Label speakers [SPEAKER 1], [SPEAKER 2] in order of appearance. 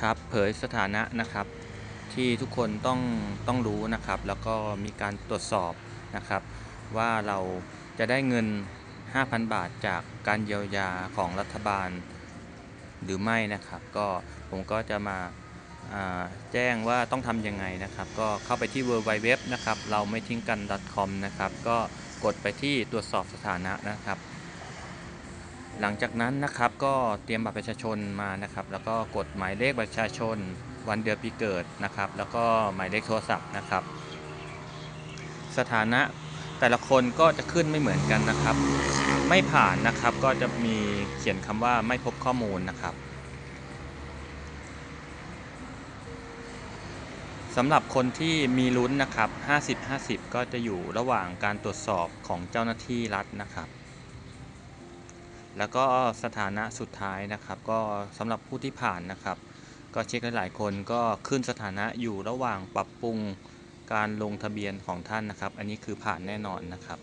[SPEAKER 1] ครับเผยสถานะนะครับที่ทุกคนต้องต้องรู้นะครับ แล้วก็มีการตรวจสอบนะครับ ว่าเราจะได้เงิน 5,000 บาทจากการเยียวยาของรัฐบาลหรือไม่นะครับ ก็ผมก็จะมาาแจ้งว่าต้องทำยังไงนะครับ ก็เข้าไปที่ w w w นะครับเราไม่ทิ้งกัน .com นะครับ ก็กดไปที่ตรวจสอบสถานะนะครับ หลังจากนั้นนะครับก็เตรียมบัตรประชาชนมานะครับ แล้วก็กดหมายเลขประชาชน วันเดือนปีเกิดนะครับ แล้วก็หมายเลขโทรศัพท์นะครับ สถานะแต่ละคนก็จะขึ้นไม่เหมือนกันนะครับ ไม่ผ่านนะครับก็จะมีเขียนคำว่าไม่พบข้อมูลนะครับสำหรับคนที่มีลุ้นนะครับ 50-50 ก็จะอยู่ระหว่างการตรวจสอบของเจ้าหน้าที่รัฐนะครับ แล้วก็สถานะสุดท้ายนะครับ ก็สำหรับผู้ที่ผ่านนะครับ ก็เช็คหลายๆคนก็ขึ้นสถานะอยู่ระหว่างปรับปรุงการลงทะเบียนของท่านนะครับ อันนี้คือผ่านแน่นอนนะครับ